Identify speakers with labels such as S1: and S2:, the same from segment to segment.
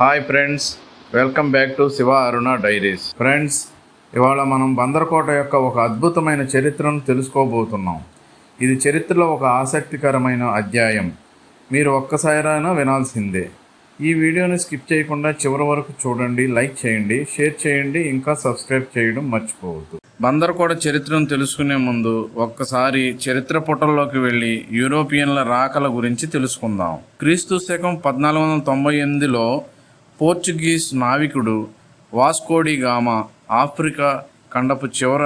S1: Hi friends welcome back to Shiva Aruna diaries. Friends ఇవాళ మనం బందరకోట యొక్క ఒక అద్భుతమైన చరిత్రను తెలుసుకోబోతున్నాం. ఇది చరిత్రలో ఒక ఆసక్తికరమైన అధ్యాయం. మీరు ఒక్కసారైనా వినాల్సిందే. ఈ వీడియోని స్కిప్ చేయకుండా చివరి వరకు చూడండి లైక్ చేయండి షేర్ చేయండి ఇంకా సబ్స్క్రైబ్ చేయడం మర్చిపోవద్దు. బందరకోట చరిత్రను తెలుసుకునే ముందు ఒక్కసారి చరిత్ర పుటల్లోకి వెళ్ళి యూరోపియన్ల రాకల గురించి తెలుసుకుందాం. క్రీస్తు శకం పద్నాలుగు వందల తొంభై ఎనిమిదిలో పోర్చుగీస్ నావికుడు వాస్కోడి గామా ఆఫ్రికా ఖండపు చివర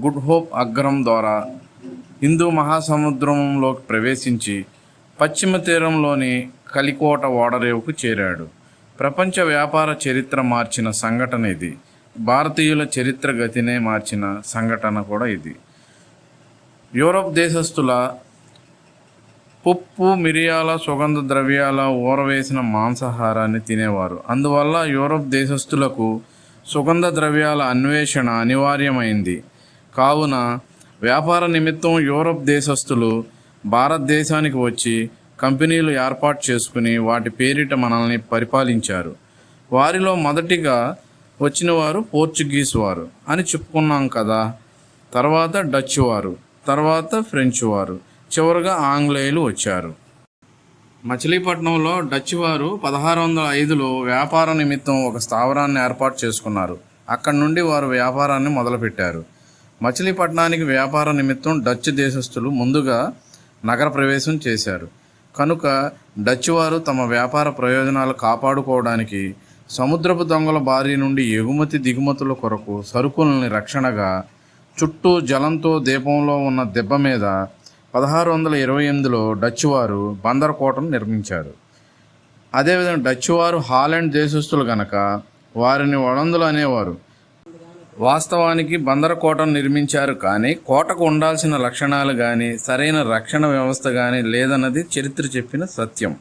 S1: గుడ్ హోప్ అగ్రం ద్వారా హిందూ మహాసముద్రంలోకి ప్రవేశించి పశ్చిమ తీరంలోని కలికోట ఓడరేవుకు చేరాడు. ప్రపంచ వ్యాపార చరిత్ర మార్చిన సంఘటన ఇది. భారతీయుల చరిత్ర గతినే మార్చిన సంఘటన కూడా ఇది. యూరప్ దేశస్థుల పప్పు మిరియాల సుగంధ ద్రవ్యాల ఊరవేసిన మాంసాహారాన్ని తినేవారు. అందువల్ల యూరప్ దేశస్థులకు సుగంధ ద్రవ్యాల అన్వేషణ అనివార్యమైంది. కావున వ్యాపార నిమిత్తం యూరప్ దేశస్థులు భారతదేశానికి వచ్చి కంపెనీలు ఏర్పాటు చేసుకుని వాటి పేరిట మనల్ని పరిపాలించారు. వారిలో మొదటిగా వచ్చిన వారు పోర్చుగీస్ వారు అని చెప్పుకున్నాం కదా. తర్వాత డచ్ వారు తర్వాత ఫ్రెంచ్ వారు. చివరగా ఆంగ్లేయులు వచ్చారు. మచిలీపట్నంలో డచ్ వారు పదహారు వందల ఐదులో వ్యాపార నిమిత్తం ఒక స్థావరాన్ని ఏర్పాటు చేసుకున్నారు. అక్కడి నుండి వారు వ్యాపారాన్ని మొదలుపెట్టారు. మచిలీపట్నానికి వ్యాపార నిమిత్తం డచ్ దేశస్థులు ముందుగా నగర ప్రవేశం చేశారు. కనుక డచ్ వారు తమ వ్యాపార ప్రయోజనాలు కాపాడుకోవడానికి సముద్రపు దొంగల బారి నుండి ఎగుమతి దిగుమతుల కొరకు సరుకుల్ని రక్షణగా చుట్టూ జలంతో దీపంలో ఉన్న దెబ్బ మీద పదహారు వందల ఇరవై ఎనిమిదిలో డచ్ వారు బందర్ కోటను నిర్మించారు. అదేవిధంగా డచ్ వారు హాలండ్ దేశస్థులు గనక వారిని వడందులు అనేవారు. వాస్తవానికి బందర్ కోటను నిర్మించారు కానీ కోటకు ఉండాల్సిన లక్షణాలు కానీ సరైన రక్షణ వ్యవస్థ కానీ లేదన్నది చరిత్ర చెప్పిన సత్యం.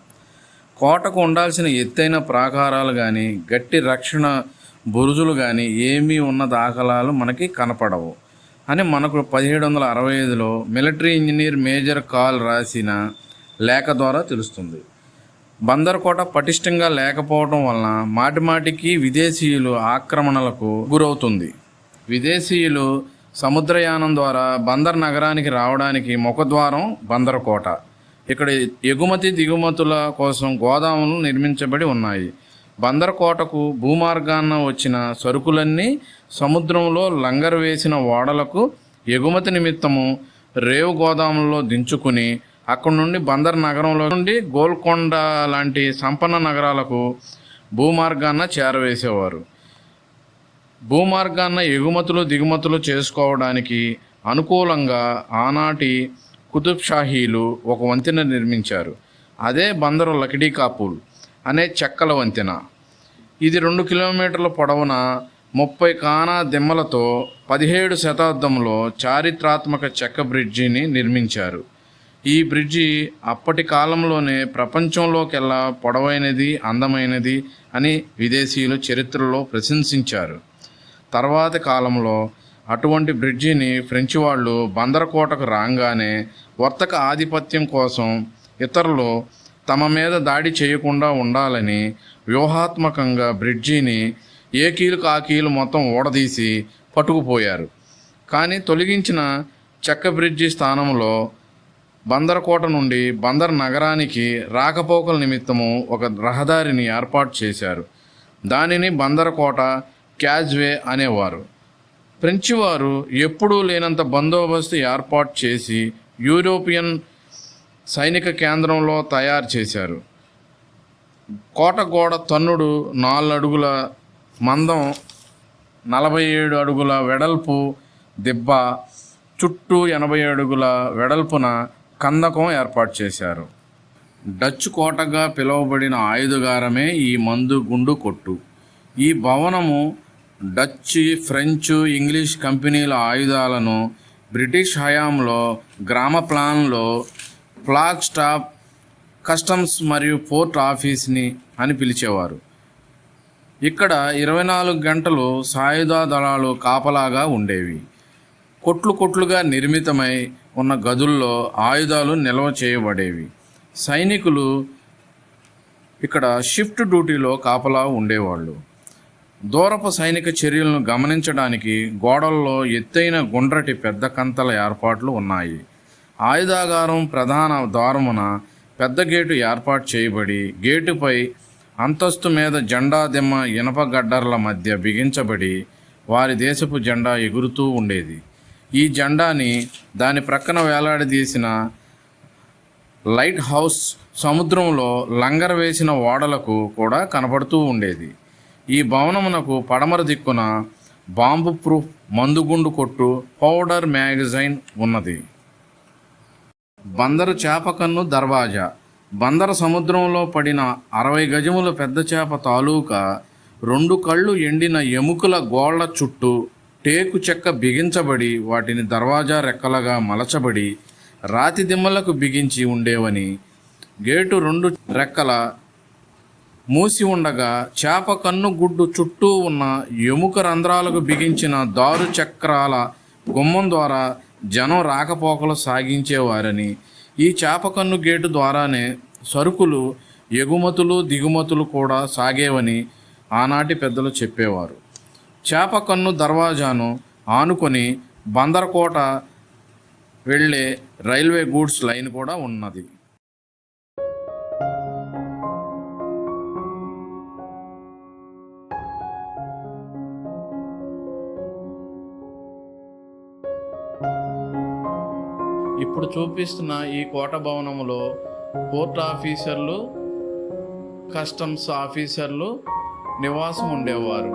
S1: కోటకు ఉండాల్సిన ఎత్తైన ప్రాకారాలు కానీ గట్టి రక్షణ బురుజులు కానీ ఏమీ ఉన్న దాఖలాలు మనకి కనపడవు. అని మనకు పదిహేడు వందల అరవై ఐదులో మిలిటరీ ఇంజనీర్ మేజర్ కాల్ రాసిన లేఖ ద్వారా తెలుస్తుంది. బందర్ కోట పటిష్టంగా లేకపోవడం వలన మాటిమాటికి విదేశీయులు ఆక్రమణలకు గురవుతుంది. విదేశీయులు సముద్రయానం ద్వారా బందర్ నగరానికి రావడానికి ముఖద్వారం బందర్ కోట ఇక్కడ ఎగుమతి దిగుమతుల కోసం గోదాములు నిర్మించబడి ఉన్నాయి. బందర్ కోటకు భూమార్గాన వచ్చిన సరుకులన్నీ సముద్రంలో లంగరు వేసిన ఓడలకు ఎగుమతి నిమిత్తము రేవు గోదాములలో దించుకుని అక్కడి నుండి బందర్ నగరంలో నుండి గోల్కొండ లాంటి సంపన్న నగరాలకు భూమార్గాన చేరవేసేవారు. భూమార్గాన ఎగుమతులు దిగుమతులు చేసుకోవడానికి అనుకూలంగా ఆనాటి కుతుబ్ షాహీలు ఒక వంతెన నిర్మించారు. అదే బందరు లకిడీ కాపూల్ అనే చెక్కల వంతెన. ఇది రెండు కిలోమీటర్ల పొడవున ముప్పై కానా దిమ్మలతో పదిహేడు శతాబ్దంలో చారిత్రాత్మక చెక్క బ్రిడ్జిని నిర్మించారు. ఈ బ్రిడ్జి అప్పటి కాలంలోనే ప్రపంచంలోకెల్లా పొడవైనది అందమైనది అని విదేశీయులు చరిత్రలో ప్రశంసించారు. తర్వాతి కాలంలో అటువంటి బ్రిడ్జిని ఫ్రెంచ్ వాళ్ళు బందరకోటకు రాగానే వర్తక ఆధిపత్యం కోసం ఇతరులు తమ మీద దాడి చేయకుండా ఉండాలని వ్యూహాత్మకంగా బ్రిడ్జిని ఏ కీలు కాకీలు మొత్తం ఓడదీసి పట్టుకుపోయారు. కానీ తొలగించిన చెక్క బ్రిడ్జి స్థానంలో బందరకోట నుండి బందర్ నగరానికి రాకపోకల నిమిత్తము ఒక రహదారిని ఏర్పాటు చేశారు. దానిని బందరకోట క్యాజ్వే అనేవారు. ఫ్రెంచ్ వారు ఎప్పుడూ లేనంత బందోబస్తు ఏర్పాటు చేసి యూరోపియన్ సైనిక కేంద్రంలో తయారు చేశారు. కోట గోడ తన్నుడు నాలుగు అడుగుల మందం నలభై ఏడు అడుగుల వెడల్పు దిబ్బ చుట్టూ ఎనభై అడుగుల వెడల్పున కందకం ఏర్పాటు చేశారు. డచ్ కోటగా పిలువబడిన ఆయుధగారమే ఈ మందు గుండు కొట్టు. ఈ భవనము డచ్ ఫ్రెంచ్ ఇంగ్లీష్ కంపెనీల ఆయుధాలను బ్రిటిష్ హయాంలో గ్రామ ప్లాన్లో ఫ్లాగ్ స్టాప్ కస్టమ్స్ మరియు పోర్ట్ ఆఫీస్ని అని పిలిచేవారు. ఇక్కడ ఇరవై నాలుగు గంటలు సాయుధ దళాలు కాపలాగా ఉండేవి. కొట్లు కొట్లుగా నిర్మితమై ఉన్న గదుల్లో ఆయుధాలు నిల్వ చేయబడేవి. సైనికులు ఇక్కడ షిఫ్ట్ డ్యూటీలో కాపలా ఉండేవాళ్ళు. దూరపు సైనిక చర్యలను గమనించడానికి గోడల్లో ఎత్తైన గుండ్రటి పెద్ద కంతల ఏర్పాట్లు ఉన్నాయి. ఆయుధాగారం ప్రధాన ద్వారమున పెద్ద గేటు ఏర్పాటు చేయబడి గేటుపై అంతస్తు మీద జెండా దిమ్మ ఇనప గడ్డర్ల మధ్య బిగించబడి వారి దేశపు జెండా ఎగురుతూ ఉండేది. ఈ జెండాని దాని ప్రక్కన వేలాడదీసిన లైట్ హౌస్ సముద్రంలో లంగర్ వేసిన ఓడలకు కూడా కనపడుతూ ఉండేది. ఈ భవనమునకు పడమర దిక్కున బాంబు ప్రూఫ్ మందుగుండు కొట్టు పౌడర్ మ్యాగజైన్ ఉన్నది. బందరు చేపకన్ను దర్వాజా. బందర సముద్రంలో పడిన అరవై గజముల పెద్ద చేప తాలూకా రెండు కళ్ళు ఎండిన ఎముకల గోళ్ళ చుట్టూ టేకు చెక్క బిగించబడి వాటిని దర్వాజా రెక్కలుగా మలచబడి రాతి దిమ్మలకు బిగించి ఉండేవని గేటు రెండు రెక్కల మూసి ఉండగా చేప కన్ను గుడ్డు చుట్టూ ఉన్న ఎముక రంధ్రాలకు బిగించిన దారు చక్రాల గుమ్మం ద్వారా జనం రాకపోకలు సాగించేవారని ఈ చేపకన్ను గేటు ద్వారానే సరుకులు ఎగుమతులు దిగుమతులు కూడా సాగేవని ఆనాటి పెద్దలు చెప్పేవారు. చేపకన్ను దర్వాజాను ఆనుకొని బందరకోట వెళ్ళే రైల్వే గూడ్స్ లైన్ కూడా ఉన్నది. ఇప్పుడు చూపిస్తున్న ఈ కోట భవనంలో పోర్ట్ ఆఫీసర్లు కస్టమ్స్ ఆఫీసర్లు నివాసం ఉండేవారు.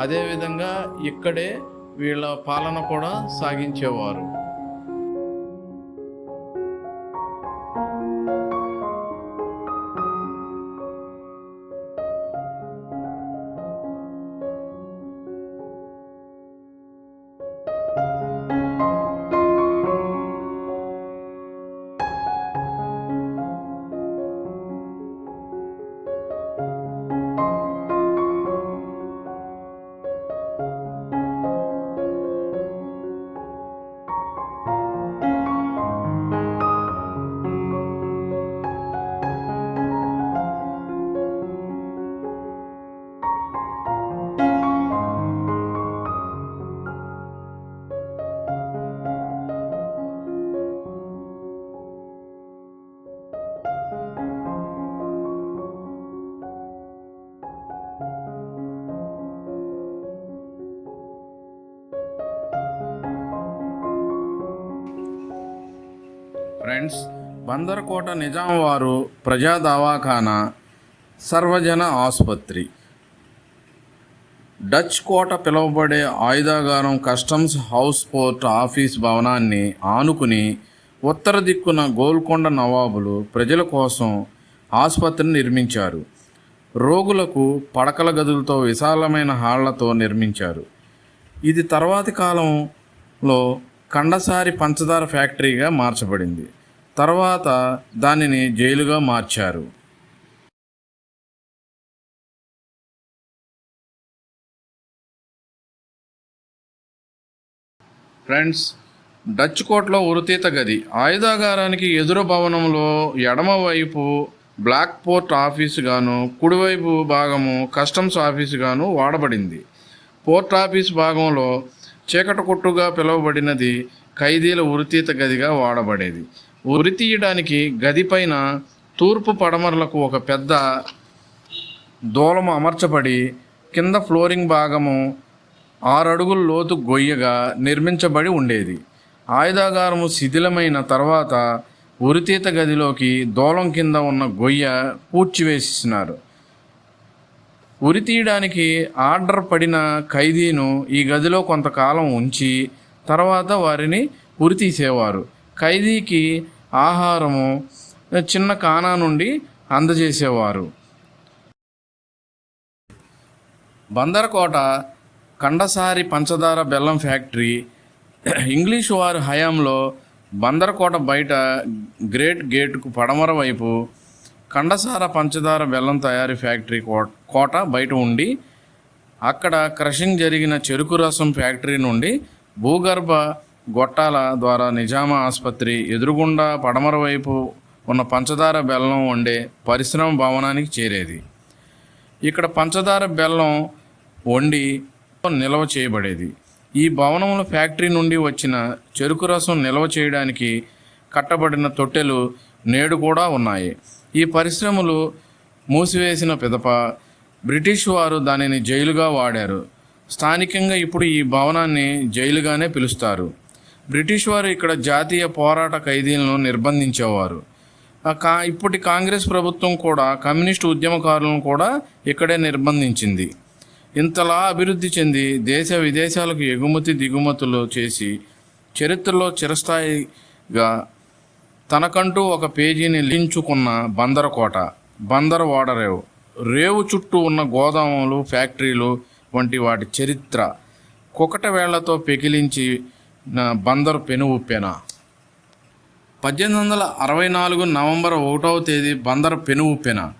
S1: అదేవిధంగా ఇక్కడే వీళ్ళ పాలన కూడా సాగించేవారు. ఫ్రెండ్స్ బందరకోట నిజాం వారు ప్రజా దవాఖానా సర్వజన ఆసుపత్రి. డచ్ కోట పిలువబడే ఆయుధాగారం కస్టమ్స్ హౌస్ పోర్ట్ ఆఫీస్ భవనాన్ని ఆనుకుని ఉత్తర దిక్కున గోల్కొండ నవాబులు ప్రజల కోసం ఆసుపత్రిని నిర్మించారు. రోగులకు పడకల గదులతో విశాలమైన హాళ్ళతో నిర్మించారు. ఇది తర్వాతి కాలంలో కండసారి పంచదార ఫ్యాక్టరీగా మార్చబడింది. తర్వాత దానిని జైలుగా మార్చారు. ఫ్రెండ్స్ డచ్ కోట్లో ఉరితీత గది. ఆయుధాగారానికి ఎదురు భవనంలో ఎడమవైపు బ్లాక్ పోర్ట్ ఆఫీసుగాను కుడివైపు భాగము కస్టమ్స్ ఆఫీసుగాను వాడబడింది. పోర్ట్ ఆఫీస్ భాగంలో చీకటి కొట్టుగా పిలువబడినది ఖైదీల ఉరితీత గదిగా వాడబడేది. ఉరి తీయడానికి గది పైన తూర్పు పడమరలకు ఒక పెద్ద దూలము అమర్చబడి కింద ఫ్లోరింగ్ భాగము ఆరు అడుగుల లోతు గొయ్యగా నిర్మించబడి ఉండేది. ఆయుధాగారము శిథిలమైన తర్వాత ఉరితీత గదిలోకి దూలం కింద ఉన్న గొయ్య పూడ్చివేసినారు. ఉరి తీయడానికి ఆర్డర్ పడిన ఖైదీను ఈ గదిలో కొంతకాలం ఉంచి తర్వాత వారిని ఉరి తీసేవారు ఖైదీకి ఆహారము చిన్న కానా నుండి అందజేసేవారు. బందరకోట కండసారి పంచదార బెల్లం ఫ్యాక్టరీ ఇంగ్లీష్ వారి హయాంలో బందరకోట బయట గ్రేట్ గేటుకు పడమర వైపు కండసార పంచదార బెల్లం తయారీ ఫ్యాక్టరీ కో- కోట బయట ఉండి అక్కడ క్రషింగ్ జరిగిన చెరుకు రసం ఫ్యాక్టరీ నుండి భూగర్భ గొట్టాల ద్వారా నిజామా ఆసుపత్రి ఎదురుగుండా పడమర వైపు ఉన్న పంచదార బెల్లం వండే పరిశ్రమ భవనానికి చేరేది. ఇక్కడ పంచదార బెల్లం వండి నిల్వ చేయబడేది. ఈ భవనంలో ఫ్యాక్టరీ నుండి వచ్చిన చెరుకు రసం నిల్వ చేయడానికి కట్టబడిన తొట్టెలు నేడు కూడా ఉన్నాయి. ఈ పరిశ్రమలు మూసివేసిన పిదప బ్రిటిష్ వారు దానిని జైలుగా వాడారు. స్థానికంగా ఇప్పుడు ఈ భవనాన్ని జైలుగానే పిలుస్తారు. బ్రిటిష్ వారు ఇక్కడ జాతీయ పోరాట ఖైదీలను నిర్బంధించేవారు. కా ఇప్పటి కాంగ్రెస్ ప్రభుత్వం కూడా కమ్యూనిస్టు ఉద్యమకారులను కూడా ఇక్కడే నిర్బంధించింది. ఇంతలా అభివృద్ధి చెంది దేశ విదేశాలకు ఎగుమతి దిగుమతులు చేసి చరిత్రలో చిరస్థాయిగా తనకంటూ ఒక పేజీని లించుకున్న బందరకోట బందర ఓడరేవు రేవు చుట్టూ ఉన్న గోదాములు ఫ్యాక్టరీలు వంటి వాటి చరిత్ర కుకట వేళ్ళతో పెకిలించి బందరు పెను. ఉప్పెన పద్దెనిమిది వందల అరవై నాలుగు నవంబర్ ఒకటవ తేదీ బందరు పెను. ఉప్పెన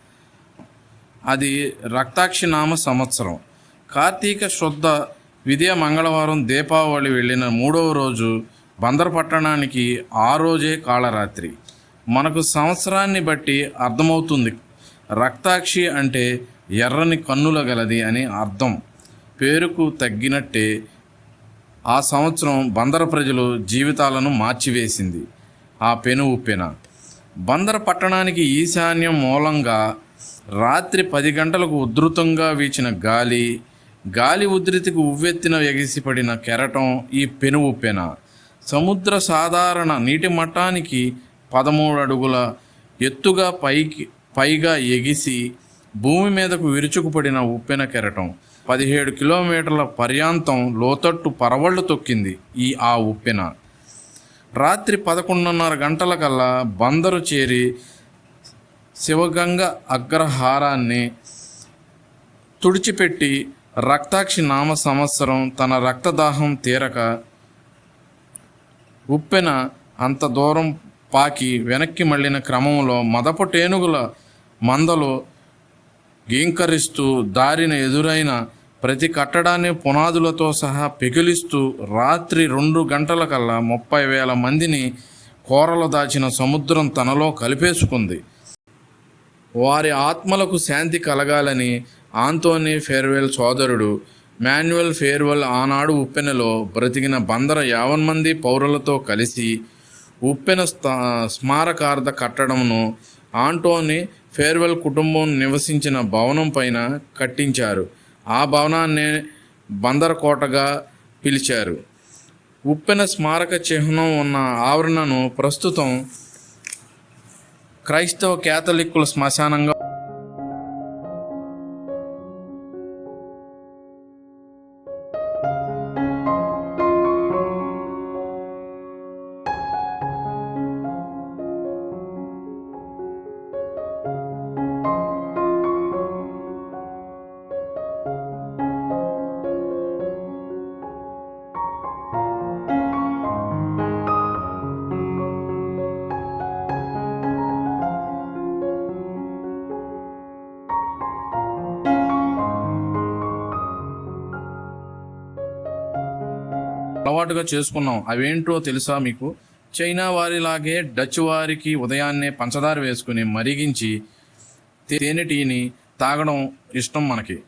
S1: అది రక్తాక్షి నామ సంవత్సరం. కార్తీక శుద్ధ విద్య మంగళవారం దీపావళి వెళ్ళిన మూడవ రోజు బందర్ పట్టణానికి ఆ రోజే కాళరాత్రి మనకు సంవత్సరాన్ని బట్టి అర్థమవుతుంది. రక్తాక్షి అంటే ఎర్రని కన్నుల గలది అని అర్థం. పేరుకు తగ్గినట్టే ఆ సంవత్సరం బందర ప్రజలు జీవితాలను మార్చివేసింది. ఆ పెను ఉప్పెన. బందర పట్టణానికి ఈశాన్యం మూలంగా రాత్రి పది గంటలకు ఉధృతంగా వీచిన గాలి గాలి ఉధృతికి ఉవ్వెత్తిన ఎగిసిపడిన కెరటం ఈ పెను ఉప్పెన. సముద్ర సాధారణ నీటి మట్టానికి పదమూడు అడుగుల ఎత్తుగా పైకి పైగా ఎగిసి భూమి మీదకు విరుచుకుపడిన ఉప్పెన కెరటం. పదిహేడు కిలోమీటర్ల పర్యాంతం లోతట్టు పరవళ్ళు తొక్కింది ఈ ఆ ఉప్పెన. రాత్రి పదకొండున్నర గంటలకల్లా బందరు చేరి శివగంగ అగ్రహారాన్ని తుడిచిపెట్టి రక్తాక్షి నామ సంవత్సరం తన రక్తదాహం తీరక ఉప్పెన అంత దూరం పాకి వెనక్కి మళ్ళిన క్రమంలో మదపటేనుగుల మందలు గీంకరిస్తూ దారిన ఎదురైన ప్రతి కట్టడాన్ని పునాదులతో సహా పిగిలిస్తూ రాత్రి రెండు గంటల కల్లా ముప్పై వేల మందిని కోరలు దాచిన సముద్రం తనలో కలిపేసుకుంది. వారి ఆత్మలకు శాంతి కలగాలని ఆంతోనీ ఫేర్వెల్ సోదరుడు మాన్యువల్ ఫేర్వెల్ ఆనాడు ఉప్పెనలో బ్రతికిన బందర యావన్ మంది పౌరులతో కలిసి ఉప్పెన స్థా స్మారకార్థ కట్టడమును ఆంటోనీ ఫేర్వెల్ కుటుంబం నివసించిన భవనం పైన కట్టించారు. ఆ భవనాన్ని బందరకోటగా పిలిచారు. ఉప్పెన స్మారక చిహ్నం ఉన్న ఆవరణను ప్రస్తుతం క్రైస్తవ కేథలిక్కుల శ్మశానంగా అలవాటుగా చేసుకున్నాం. అవేంటో తెలుసా మీకు? చైనా వారిలాగే డచ్ వారికి ఉదయాన్నే పంచదార వేసుకుని మరిగించి తేనె టీని తాగడం ఇష్టం మనకి.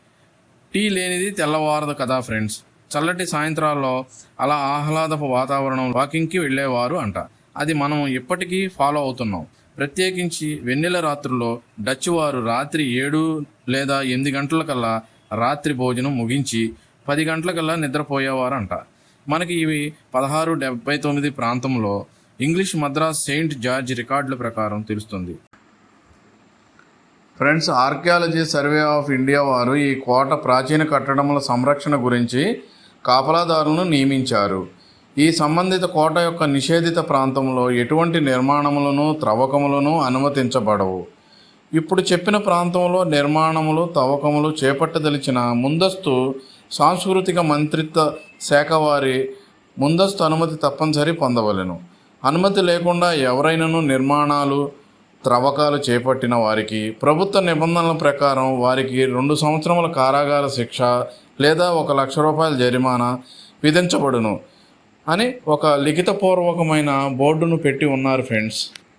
S1: టీ లేనిది తెల్లవారదు కదా ఫ్రెండ్స్. చల్లటి సాయంత్రాల్లో అలా ఆహ్లాదపు వాతావరణం వాకింగ్కి వెళ్ళేవారు అంట. అది మనం ఇప్పటికీ ఫాలో అవుతున్నాం. ప్రత్యేకించి వెన్నెల రాత్రుల్లో డచ్ వారు రాత్రి ఏడు లేదా ఎనిమిది గంటలకల్లా రాత్రి భోజనం ముగించి పది గంటలకల్లా నిద్రపోయేవారంట. మనకి ఇవి పదహారు డెబ్బై తొమ్మిది ప్రాంతంలో ఇంగ్లీష్ మద్రాస్ సెయింట్ జార్జ్ రికార్డుల ప్రకారం తెలుస్తుంది. Friends archaeology survey of India వారు ఈ కోట ప్రాచీన కట్టడముల సంరక్షణ గురించి కాపలాదారులను నియమించారు. ఈ సంబంధిత కోట యొక్క నిషేధిత ప్రాంతంలో ఎటువంటి నిర్మాణములను త్రవ్వకములను అనుమతించబడవు. ఇప్పుడు చెప్పిన ప్రాంతంలో నిర్మాణములు తవ్వకములు చేపట్టదలిచిన ముందస్తు సాంస్కృతిక మంత్రిత్వ శాఖ వారి ముందస్తు అనుమతి తప్పనిసరి పొందవలెను. అనుమతి లేకుండా ఎవరైనాను నిర్మాణాలు త్రవ్వకాలు చేపట్టిన వారికి ప్రభుత్వ నిబంధనల ప్రకారం వారికి రెండు సంవత్సరముల కారాగార శిక్ష లేదా ఒక లక్ష రూపాయల జరిమానా విధించబడును అని ఒక లిఖితపూర్వకమైన బోర్డును పెట్టి ఉన్నారు ఫ్రెండ్స్.